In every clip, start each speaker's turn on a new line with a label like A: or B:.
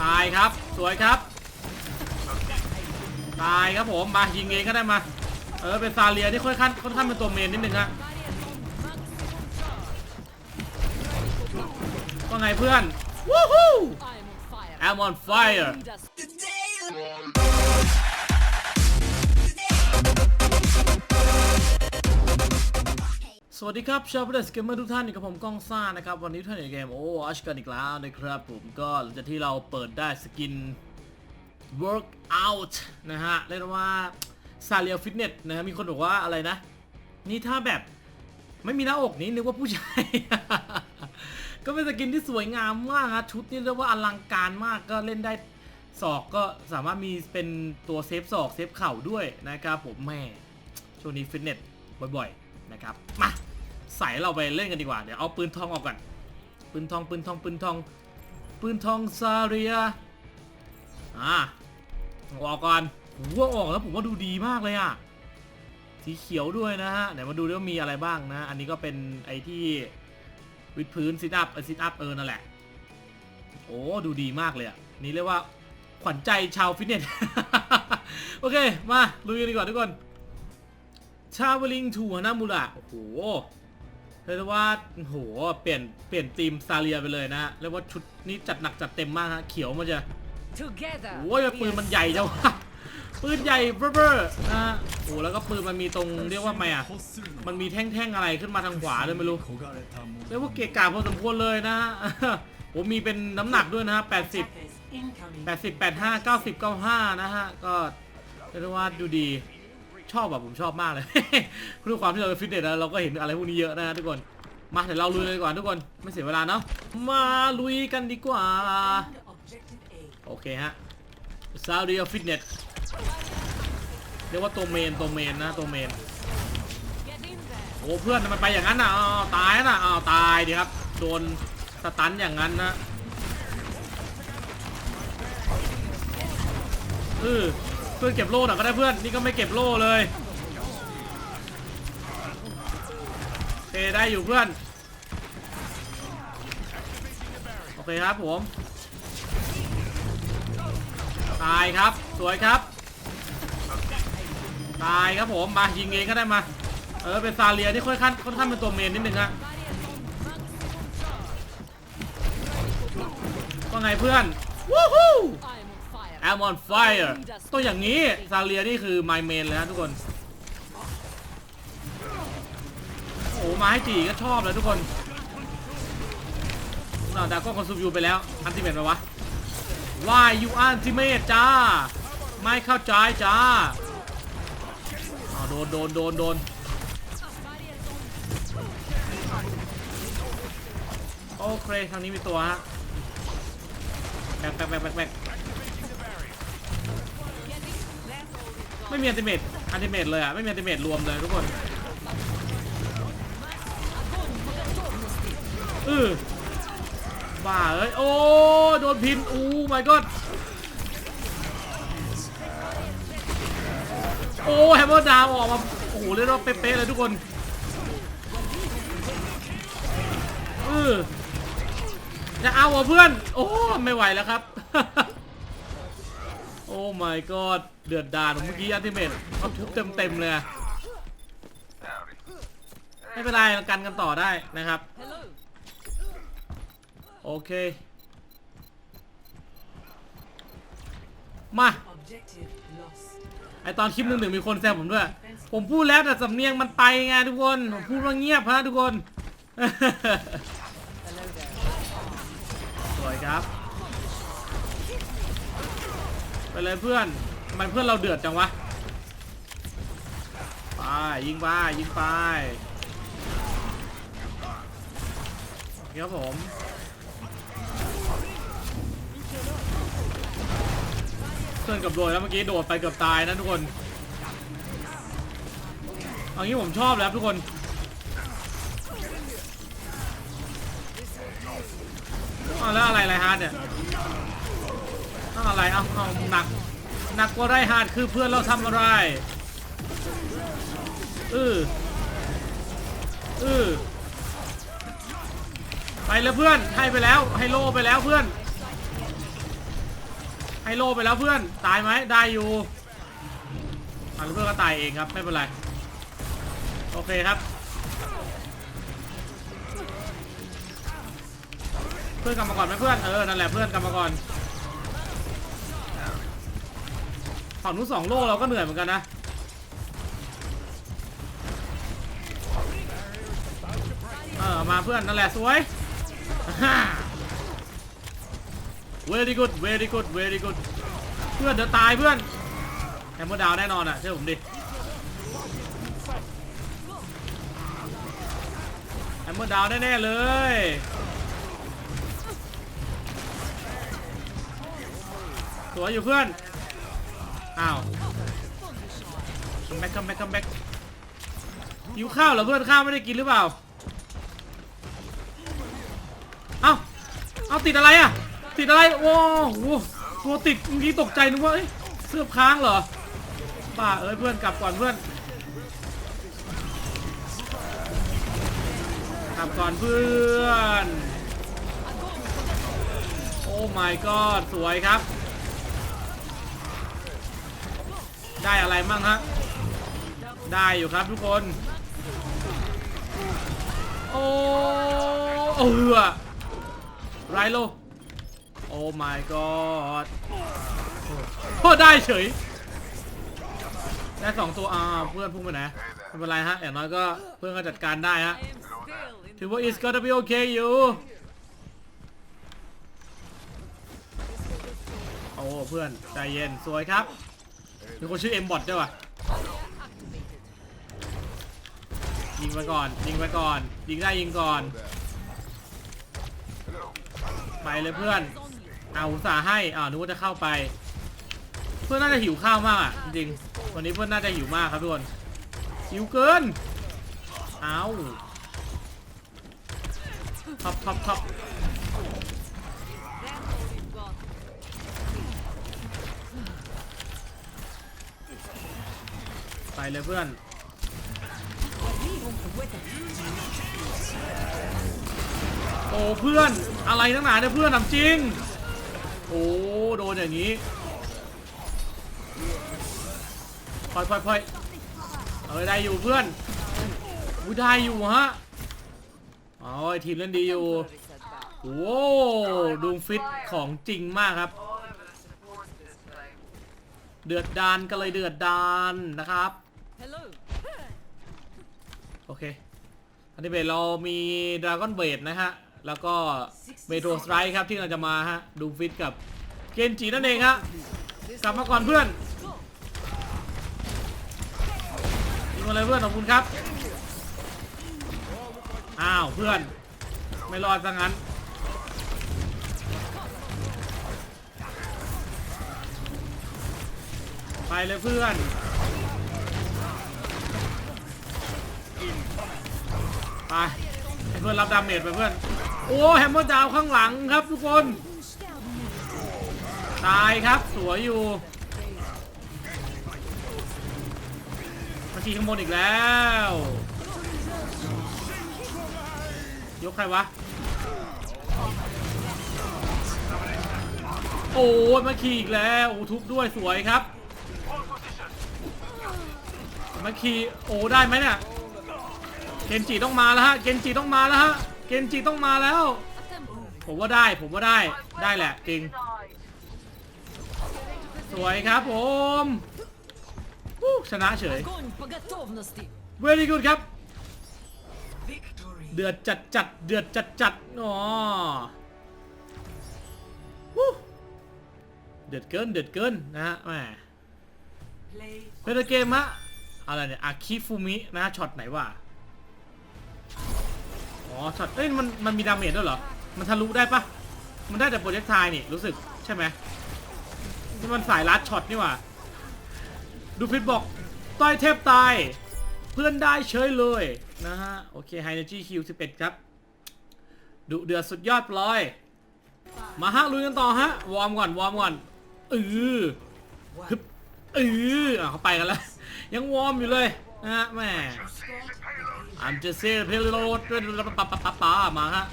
A: ตายครับ สวยครับ ตายครับผม มายิงเองก็ได้มา เออ เป็นซาเลียที่ค่อนข้างค่อนข้างเป็นตัวเมนนิดนึงฮะว่าไงเพื่อน วู้ฮู้ I'm on fire สวัสดีครับชาวเพื่อนสเกมเมอร์ทุกท่านอยู่กับผมก้องซ่านะครับ วันนี้ท่านอยู่ในเกมโอ้อัชกันอีกแล้วนะครับผมก็หลังจากที่เราเปิดได้สกิน workout นะฮะ เรียกว่าซาเลียฟิตเนสนะฮะมีคนบอกว่าอะไรนะ นี่ถ้าแบบไม่มีหน้าอกนี้นึกว่าผู้ชาย ก็เป็นสกินที่สวยงามมากฮะชุดนี่เรียกว่าอลังการมากก็เล่นได้ศอกก็สามารถมีเป็นตัวเซฟศอกเซฟเข่าด้วยนะครับผมแม่ช่วงนี้ฟิตเนสบ่อยๆนะครับมา ใส่เราไปเล่นกันดีกว่า เดี๋ยวเอาปืนทองออกก่อน ปืนทองปืนทองปืนทอง ปืนทองซาเรีย อ่าออกก่อนผมว่าออกแล้วผมว่าดูดีมากเลยอะ สีเขียวด้วยนะฮะ เดี๋ยวมาดูด้วยว่ามีอะไรบ้างนะ อันนี้ก็เป็นไอที่วิดพื้นซิทอัพเออซิทอัพเออนั่นแหละ โอ้ดูดีมากเลยอะ นี่เรียกว่าขวัญใจชาวฟิตเนส โอเค มาลุยกันดีกว่าทุกคนชา v ลิงทูฮานามูระโอ้โห เรียกได้ว่าโอ้โหเปลี่ยนเปลี่ยนธีมซาเลียไปเลยนะเรียกว่าชุดนี้จัดหนักจัดเต็มมากฮะเขียวมันจะ
B: Together.
A: โอ้ยปืนมันใหญ่จังวะปืนใหญ่เบ้อๆนะฮะโอ้แล้วก็ปืนมันมีตรงเรียกว่าไงอะมันมีแท่งๆอะไรขึ้นมาทางขวาเลยไม่รู้เรียกว่าเกะกะพอสมควรเลยนะฮะผมมีเป็นน้ำหนักด้วยนะฮะ80 80 85 90 95นะฮะก็เรียกได้ว่าดูดี ชอบแบบผมชอบมากเลย ด้วยความที่เราเป็นฟิตเนสแล้วเราก็เห็นอะไรพวกนี้เยอะนะทุกคน มาเดี๋ยวเราลุยเลยดีกว่อนทุกคนไม่เสียเวลาเนาะมาลุยกันดีกว่า โอเคฮะซาวดีฟิตเนสเรียกว่าตัวเมนตัวเมนนะตัวเมนโอ้เพื่อนมันไปอย่างนั้นนะอ้าวตายนะอ้าวตายดิครับโดนสตันอย่างนั้นนะเออ พื่อนเก็บโล่หน่อยก็ได้เพื่อนนี่ก็ไม่เก็บโล่เลยโอเคได้อยู่เพื่อนโอเคครับผมตายครับสวยครับตายครับผมมายิงเองก็ได้มาเออเป็นซาเลียนี่ค่อนข้างค่อนข้างเป็นตัวเมนนิดนึงฮะว่าไงเพื่อนวู้ฮู้
B: I'm on fire.
A: ต้องอย่างนี้ ซาเลียนี่คือ my main เลยฮะทุกคน โอ้มาให้จีก็ชอบเลยทุกคนเราดาก็คอนซูมยูไปแล้ว อันติเมตไหมวะ Why you ultimate จ้า ไม่เข้าใจจ้าเอาโดนโดนโดนโดนโอเคทางนี้มีตัวฮะแบกแบกแบกแบก ไม่มีอันติเมตอันติเมตเลยอะ ไม่มีอันติเมตรวมเลยทุกคนเออบ้าเอ้ย โอ้ โดนพินอู้ my god โอ้แฮมเมอร์ดาวออกมา โอ้โห เรียกว่าเป๊ะๆเลยทุกคนเออจะเอาเหรอเพื่อน โอ้ ไม่ไหวแล้วครับ โอ้ my god เดือดดาลเมื่อกี้อันติเมตเขาทุบเต็มๆเลยอะไม่เป็นไรเรากันกันต่อได้นะครับ
B: Hello.
A: โอเค มาไอตอนคลิปหนึ่งหนึ่งมีคนแซวผมด้วย ผมพูดแล้วแต่สำเนียงมันไปไงทุกคน ผมพูดว่าเงียบฮะทุกคน
B: Hello there.
A: สวยครับ ไปเลยเพื่อน ทำไมเพื่อนเราเดือดจังวะ ไป ยิงไป ยิงไปครับผม เพื่อนกับโดยแล้วเมื่อกี้โดดไปเกือบตายนะทุกคนเอางี้ผมชอบแล้วทุกคนเอาแล้วอะไรไรฮาร์ดเนี่ยเอาอะไร เอาเอาหนัก หนักกว่าไรฮาร์ดคือเพื่อนเราทำอะไรเออเออไปแล้วเพื่อนให้ไปแล้วให้โลไปแล้วเพื่อนให้โลไปแล้วเพื่อนตายไหมได้อยู่อะแล้วเพื่อนก็ตายเองครับไม่เป็นไรโอเคครับ เพื่อนกลับมาก่อนไหมเพื่อนเออนั่นแหละเพื่อนกลับมาก่อน ฝั่งนู้นสองโลกเราก็เหนื่อยเหมือนกันนะเออมาเพื่อนนั่นแหละสวย very good very good very good เพื่อนเดี๋ยวตายเพื่อนแฮมเมอร์ดาวแน่นอนอะเชื่อผมดิแฮมเมอร์ดาวแน่ๆเลยสวยอยู่เพื่อน อ้าวคัมแบ็กคัมแบ็กคัมแบ็กหิวข้าวเหรอเพื่อนข้าวไม่ได้กินหรือเปล่า เอ้า เอาติดอะไรอะ ติดอะไร โอ้โหตัวติดเมื่อกี้ตกใจนึกว่าเอ้ยเสื้อค้างเหรอป้าเอ้ยเพื่อนกลับก่อนเพื่อน กลับก่อนเพื่อน โอ้ my god สวยครับ ได้อะไรมั่งฮะ ได้อยู่ครับทุกคน โอ้เออไรโล โอ้ my god โอ้ได้เฉย ได้สองตัวอ่าเพื่อนพุ่งไปไหนไม่เป็นไรฮะ อย่างน้อยก็เพื่อนก็จัดการได้ฮะ ถือว่า it's gonna be okay อยู่โอ้เพื่อนใจเย็นสวยครับ มีคนชื่อ M bot ด้วยวะยิงไปก่อน ยิงไปก่อน ยิงได้ยิงก่อน ไปเลยเพื่อน เอาอุตส่าห์ให้อ่าวนึกว่าจะเข้าไป เพื่อนน่าจะหิวข้าวมากอะจริงๆวันนี้เพื่อนน่าจะหิวมากครับทุกคนหิวเกิน เอาพับพับพับ เลยเพื่อนโอ้เพื่อนอะไรทั้งหนาเนี่ยเพื่อนทำจริง โอ้โดนอย่างนี้พลอยพลอยพลอยเออได้อยู่เพื่อนอุ้ได้อยู่ฮะอ๋อทีมเล่นดีอยู่โอ้ดูฟิตของจริงมากครับ เดือดดานก็เลยเดือดดานนะครับ
B: Hello.
A: โอเค อันนี้เบสเรามีดราก้อนเบดนะฮะ แล้วก็เมโทรสไตรค์ครับที่เราจะมาฮะ ดูฟิตกับเกนจินั่นเองฮะ กลับมาก่อนเพื่อนยิงมาเลยเพื่อนขอบคุณครับ อ้าวเพื่อน ไม่รอดซะงั้น ไปเลยเพื่อน ไปเพื่อนรับดาเมจไปเพื่อน โอ้แฮมเมอร์ดาวข้างหลังครับทุกคน ตายครับสวยอยู่มาขี่ข้างบนอีกแล้ว ยกใครวะ โอ้ยมาขี่อีกแล้วโอ้ทุบด้วยสวยครับมาขี่โอ้ได้ไหมเนี่ย เคนจิต้องมาแล้วฮะ เคนจิต้องมาแล้วฮะ เคนจิต้องมาแล้ว ผมว่าได้ ผมว่าได้ ได้แหละจริง สวยครับผมชนะเฉย
B: เวรี่
A: กูดครับ เดือดจัดจัดเดือดจัดจัดอ๋อเดือดเกิน เดือดเกินนะฮะแหมเป็นเกมฮะอะไรเนี่ยอาคิฟูมินะช็อตไหนวะ อ๋อช็อตเอ้ยมันมันมีดาเมจด้วยเหรอ มันทะลุได้ปะมันได้แต่โปรเจกต์ไทนี่รู้สึกใช่ไหมนี่มันสายลัดช็อตนี่หว่าดูฟิตบอกต้อยเทพตาย เพื่อนได้เฉยเลยนะฮะ โอเคไฮเนจีคิว11ครับดุเดือดสุดยอดปลอย มาฮะลุยกันต่อฮะ วอร์มก่อน วอร์มก่อนเออฮึบเอออะเขาไปกันแล้ว ยังวอร์มอยู่เลยนะฮะแห ม่ I'm just saying เพลโลดปะปะปะปะมาฮะ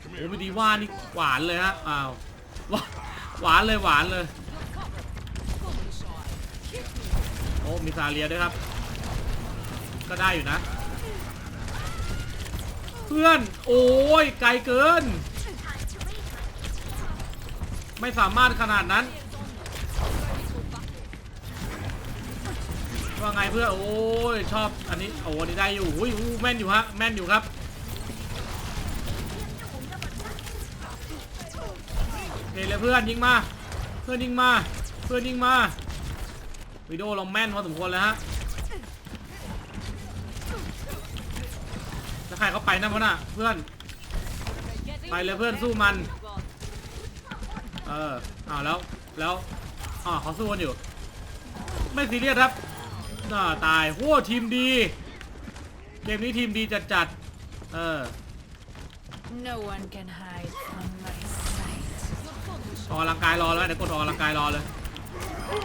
A: โอ้ไม่ดีว่านี่หวานเลยฮะอ้าวหวานเลยหวานเลยโอ้มีซาเลียด้วยครับ ก็ได้อยู่นะ เพื่อน โอ้ยไกลเกิน ไม่สามารถขนาดนั้น ว่าไงเพื่อนโอ้ยชอบอันนี้โอ้อันนี้ได้อยู่อุ้ยอู้แม่นอยู่ฮะแม่นอยู่ครับเฮ้ยเลยเพื่อนยิงมา เพื่อนยิงมา เพื่อนยิงมาวิดีโอเราแม่นพอสมควรแล้วฮะถ้าใครเขาไปนั่นพะน่ะเพื่อนไปเลยเพื่อนสู้มัน เอออ้าวแล้วแล้วอ๋อเขาสู้กันอยู่ ไม่ซีเรียสครับ น่าตายโว้ทีมดี เกมนี้ทีมดีจัดจัดๆเออ
B: No one can hide from my sight.
A: ออกกำลังกายรอแล้วเดี๋ยวกดออกกำลังกายรอเลย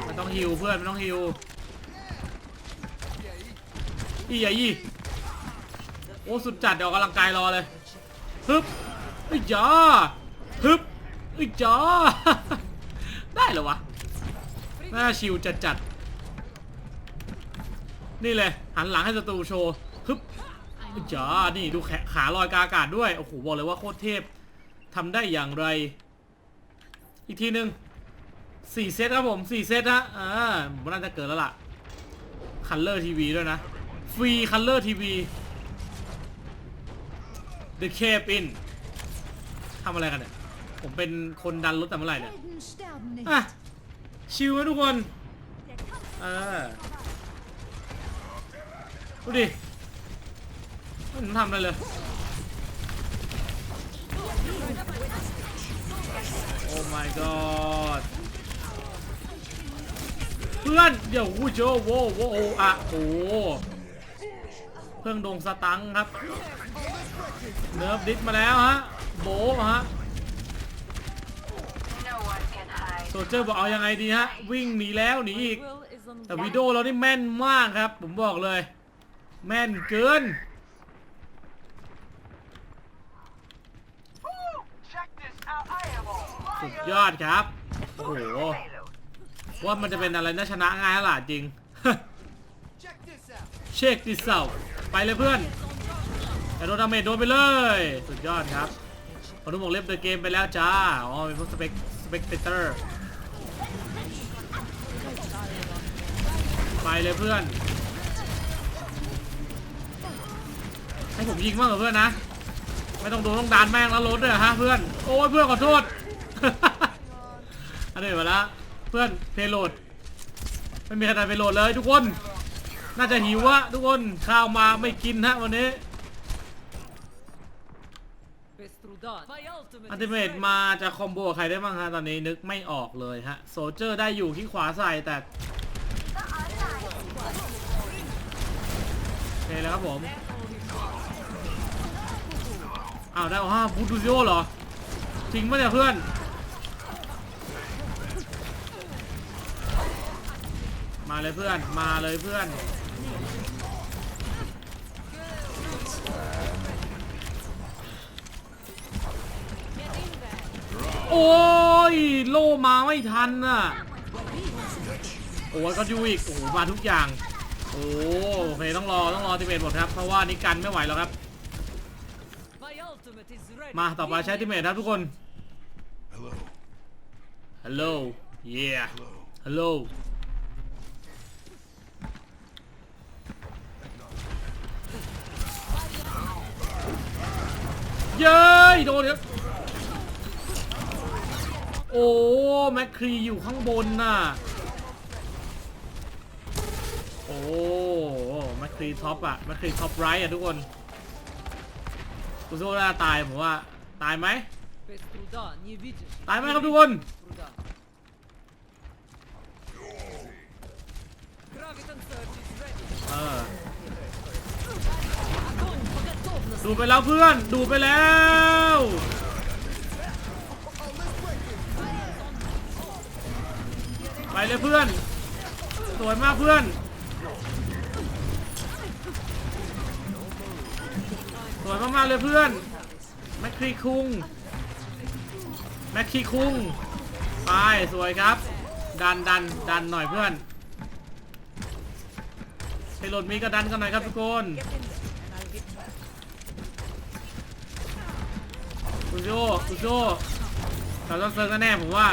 A: ไม่ต้องฮิวเพื่อนไม่ต้องฮิวอีอย่ายี่โอ้สุดจัดเดี๋ยวออกกำลังกายรอเลยฮึบไอ้ยจ้าฮึบไอ้ยจ้าได้เหรอวะน่าชิวจัดจัดๆ นี่เลย หันหลังให้ศัตรูโชว์ฮึบไอ้ยจ้านี่ดูแขขาลอยกลางอากาศด้วย โอ้โห บอกเลยว่าโคตรเทพทำได้อย่างไร อีกทีหนึ่งสี่เซตครับผมสี่เซตฮะอ่ามันน่าจะเกิดแล้วล่ะคัลเลอร์ทีวีด้วยนะ ฟรีคัลเลอร์ทีวี The Cape In ทำอะไรกันเนี่ย ผมเป็นคนดันรถแต่เมื่อไหร่เนี่ย
C: Helden sterben nicht.
A: อะ ชิวไหมทุกคนเออ ดูดิม่นทำอะไรเลย โอ้ my god เพื่อนเดี๋ยวกูเจอโว้โว้โออะโอ้เพิ่งโดงสตังค์ครับ เนิร์ฟดิสมาแล้วฮะ โบฮะโซเจอร์บอกเอายังไงดีฮะ วิ่งหนีแล้วหนีอีก แต่วิดีโอเรานี่แม่นมากครับ ผมบอกเลย แม่นเกิน สุดยอดครับ โอ้โห ว่ามันจะเป็นอะไรน่าชนะง่ายแล้วล่ะจริง เช็คดิเซลไปเลยเพื่อนแต่โดนดาเมจโดนไปเลย สุดยอดครับพอนุบอกเล่นเดอะเกมไปแล้วจ้า อ๋อเป็นพวกสเปกสเปกเตอร์ ไปเลยเพื่อน ผมยิงบ้างเหรอเพื่อนนะ ไม่ต้องโดนต้องดานแม่งแล้วรถเลยฮะเพื่อน โอ้ยเพื่อนขอโทษ อันนี้มาล้วเพื่อนเพโหลด ไม่มีใครได้เพโลดเลยทุกคน น่าจะหิวอะทุกคนข้าวมาไม่กินฮะวันนี้อันติเมตมาจะคอมโบกับใครได้บ้างฮะตอนนี้นึกไม่ออกเลยฮะโซเจอร์ได้อยู่ที่ขวาใส่แต่โอเคแล้วครับผม อ้าวได้ห้าบูตูซิโอเหรอ จริงปะเนี่ยเพื่อน มาเลยเพื่อน มาเลยเพื่อน โอ้ย โลมาไม่ทันน่ะ โอ้ยก็ดูอีก โอ้มาทุกอย่าง โอ้โอเคต้องรอต้องรอติเมตหมดครับ เพราะว่านี่กันไม่ไหวแล้วครับ
B: My ultimate is ready.
A: มาต่อไปใช้ติเมตครับทุกคน
D: Hello.
A: ฮัลโหล yeah
D: Hello.
A: ฮัลโหลเย้ยโดนครับโอ้แมคครีอยู่ข้างบนน่ะ โอ้แมคครีท็อปอะแมคครีท็อปไรท์อะทุกคน กูโซ่น่าตายผมว่า ตายไหม
B: Bestrudan, nie widzisz.
A: ตายไหมครับทุกคน
B: Bestrudan. Graviton Surge is ready.
A: เออ
B: Огонь по готовности.
A: ดูดไปแล้วเพื่อน ดูดไปแล้ว ไปเลยเพื่อน สวยมากเพื่อน วยมากๆเลยเพื่อนแมคคีคุงแมคคีคุงไปสวยครับ ดันดันดันหน่อยเพื่อนให้หล่นมีก็ดันกันหน่อยครับทุกคนคุณโจคุณโจเราต้องเซิร์ฟแน่ผมว่า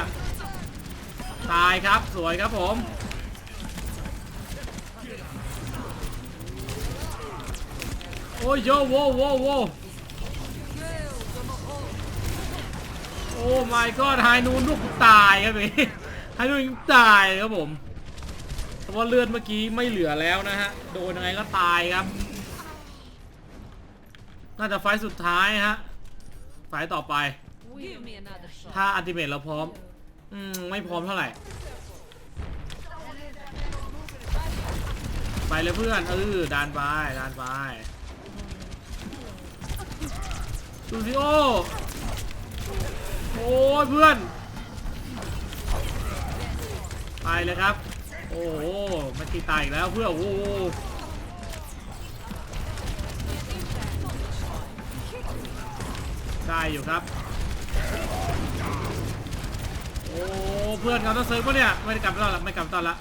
A: ตายครับสวยครับผม อ้ยโยโวโวโวโอ้ my god ไฮนูนลูกตายครับพี่ไฮนูนตายครับผมเพราะว่าเลือดเมื่อกี้ไม่เหลือแล้วนะฮะ โดนยังไงก็ตายครับ น่าจะไฟสุดท้ายฮะ ไฟต่อไป ถ้าอัลติเมทเราพร้อม อืม ไม่พร้อมเท่าไหร่ ไปเลยเพื่อน เออดานไปดานไป ดูสิโอ โอ้ยเพื่อนไปเลยครับ โอ้โหมันตีตายอีกแล้วเพื่อน โอ้โหได้อยู่ครับ โอ้เพื่อนเขาต้องเซิร์ฟปะเนี่ย ไม่ได้กลับตอนละไม่กลับตอนละ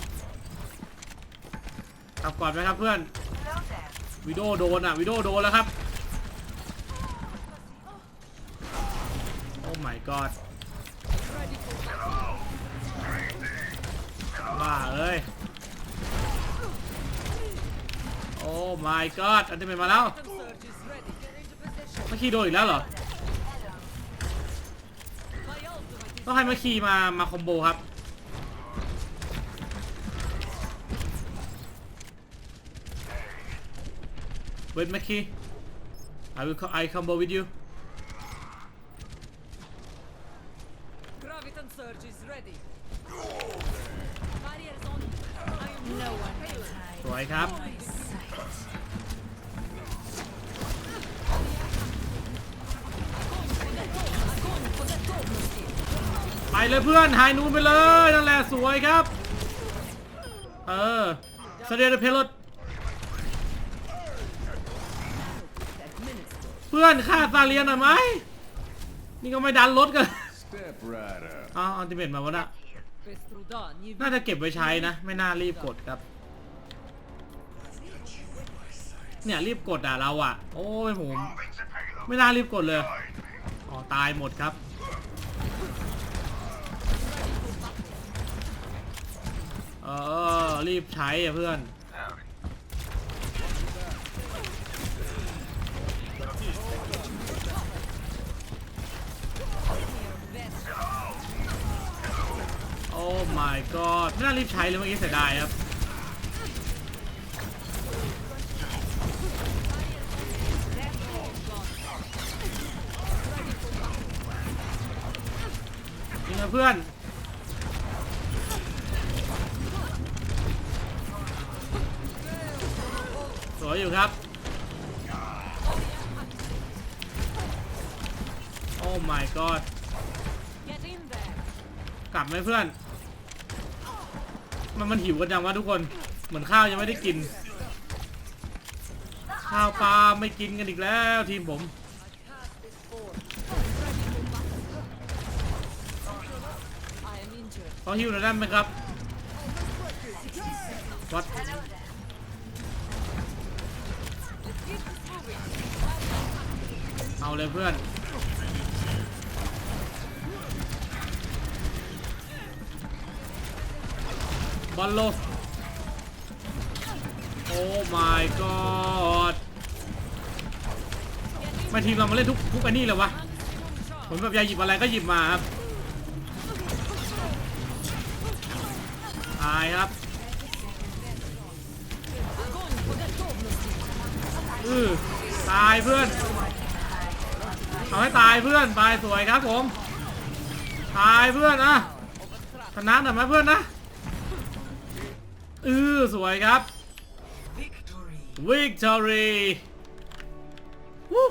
A: กลับก่อนไหมครับเพื่อนวิดีโอโดนอะวิดีโอโดนแล้วครับ god บ้าเอ้ย โอ้ my god อันนี้เป็นมาแล้วมาขี่โดนอีกแล้วเหรอ ต้องให้มาขี่มา มาคอมโบครับเวทมาคี I will I combo with you
C: Graviton surge is ready.
B: Barriers on. No one can hide
A: สวยครับ
B: my sight.
A: ไปเลยเพื่อนหายนูนไปเลยนั่นแหละสวยครับ เออเสเดียร์เพลดเพื่อนฆ่าซาเลียนหน่อยไหมนี่ก็ไม่ดันรถกัน
D: Step right up.
A: อ้าวอัลติเมตมาวะน่ะ
C: Pestrudan, you
A: น่าจะเก็บไว้ใช้นะ ไม่น่ารีบกดครับ เนี่ยรีบกดอะเราอะ โอ้ยผมไม่น่ารีบกดเลย อ๋อตายหมดครับ เออรีบใช้อะเพื่อน my god ไม่น่ารีบใช้เลยเมื่อกี้เสียดายครับ ยิงนะเพื่อน สวยอยู่ครับ โอ้ my god กลับไหมเพื่อน มันมันหิวกันจังวะทุกคน เหมือนข้าวยังไม่ได้กิน ข้าวปลาไม่กินกันอีกแล้วทีมผม
C: I am injured.
A: ขอหิวหน่อยได้ไหมครับวัดเอาเลยเพื่อน บอลโลโอ้ my god ไม่ทีมเรามาเล่นทุกทุกอันนี้เลยวะผมแบบยากหยิบอะไรก็หยิบมาครับตายครับอือตายเพื่อนเอาให้ตายเพื่อนไปสวยครับผม ตายเพื่อนอะชนะหน่อยไหมเพื่อนนะ อือสวยครับ Victory วู้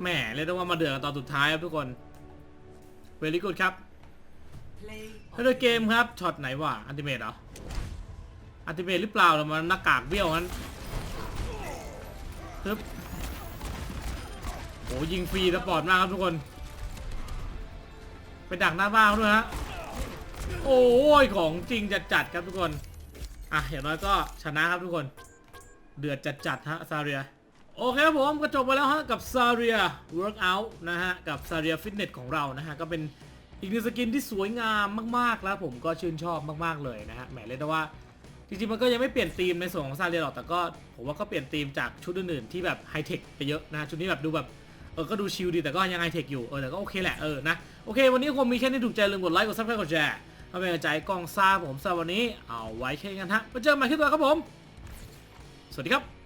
A: แหมเลยต้องว่ามาเดือดกันตอนสุดท้ายครับทุกคน Very good ครับเฮ้ยเกมครับช็อตไหนวะอันติเมตเหรออันติเมตหรือเปล่าหรือมันหน้ากากเบี้ยวงั้นปึ๊บโหยิงฟรีสปอร์ตมากครับทุกคน ไปดักหน้าบ้านเขาด้วยฮะโอ้ยของจริงจัดจัดๆครับทุกคน อะอย่างน้อยก็ชนะครับทุกคน เดือดจัดจัดๆฮะซาเรีย โอเคครับผมก็จบไปแล้วฮะกับซาเรีย Workout นะฮะ กับซาเรียฟิตเนสของเรานะฮะ ก็เป็นอีกหนึ่งสกินที่สวยงามมากๆแล้วผมก็ชื่นชอบมากๆเลยนะฮะแหมเรียกได้ว่าจริงๆมันก็ยังไม่เปลี่ยนธีมในส่วนของซาเรียหรอกแต่ก็ผมว่าก็เปลี่ยนธีมจากชุดอื่นๆที่แบบไฮเทคไปเยอะนะชุดนี้แบบดูแบบเออก็ดูชิลดีแต่ก็ยังไฮเทคอยู่เออแต่ก็โอเคแหละเออนะโอเค วันนี้คงมีแค่นี้ถูกใจลืมกดไลค์กดซับสไครต์กดแชร์ มาเป็นกำลังใจกล้องซ่าผมสำหรับวันนี้เอาไว้แค่นี้กันฮะมาเจอกันใหม่คลิปต่อครับผม สวัสดีครับ